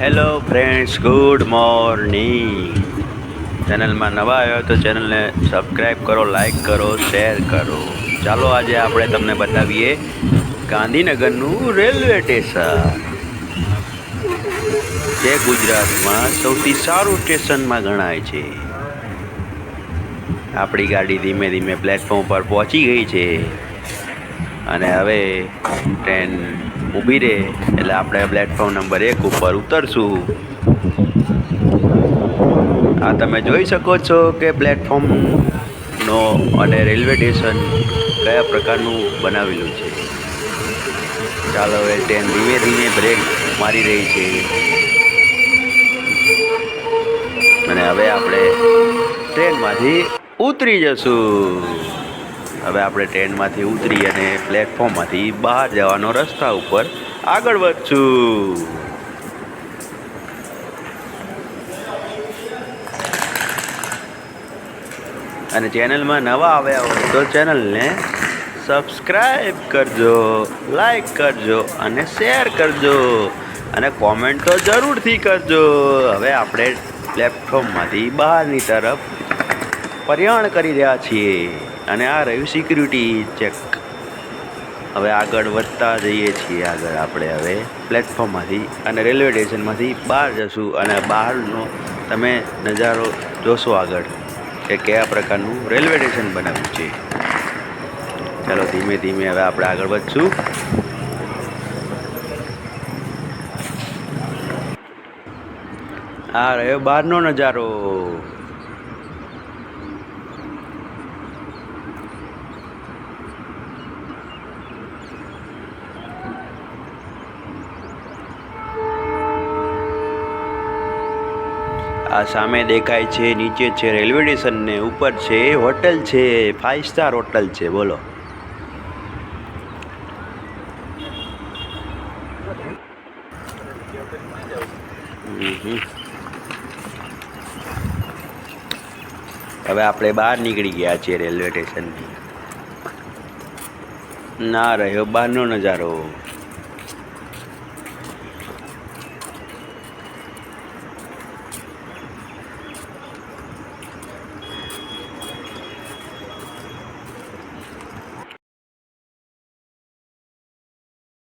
Hello friends good morning ચેનલમાં નવા આવ્યો તો ચેનલને સબસ્ક્રાઈબ કરો લાઈક કરો શેર કરો. ચાલો આજે આપણે તમને બતાવીએ ગાંધીનગરનું રેલવે સ્ટેશન. જે ગુજરાતમાં સૌથી સારું સ્ટેશનમાં ગણાય છે. આપણી ગાડી ધીમે ધીમે પ્લેટફોર્મ પર પહોંચી ગઈ છે. અને હવે ટ્રેન ઊભી રહે એટલે આપણે પ્લેટફોર્મ નંબર એક ઉપર ઉતરશું. આ તમે જોઈ શકો છો કે પ્લેટફોર્મનો અને રેલવે સ્ટેશન કયા પ્રકારનું બનાવેલું છે. ચાલો હવે ટ્રેન ધીમે ધીમે બ્રેક મારી રહી છે. અને હવે આપણે ટ્રેનમાંથી ઉતરી જશું. હવે આપણે ટ્રેનમાંથી ઉતરી અને પ્લેટફોર્મમાંથી બહાર જવાનો રસ્તા ઉપર આગળ વધશું. અને ચેનલમાં નવા આવ્યા હોય તો ચેનલને સબસ્ક્રાઈબ કરજો, લાઈક કરજો અને શેર કરજો. અને કોમેન્ટ તો જરૂરથી કરજો. હવે આપણે પ્લેટફોર્મમાંથી બહારની તરફ પર્યાણ કરી રહ્યા છીએ. અને આ રહ્યું સિક્યુરિટી ચેક હવે આગળ વધતા જઈએ છીએ આગળ આપણે હવે પ્લેટફોર્મમાંથી અને રેલવે સ્ટેશનમાંથી બહાર જશું અને બહારનો તમે નજારો જોશો આગળ કે કયા પ્રકારનું રેલવે સ્ટેશન બનાવ્યું છે. ચાલો, ધીમે ધીમે હવે આપણે આગળ વધશું. આ રહ્યો બહારનો નજારો. આ સામે દેખાય છે, નીચે છે, રેલવે સ્ટેશન ને ઉપર છે, હોટલ છે ફાઇવ સ્ટાર હોટલ છે, બોલો. હવે આપણે બહાર નીકળી ગયા છીએ રેલવે સ્ટેશનથી. ના રહ્યો, બહારનો નજારો.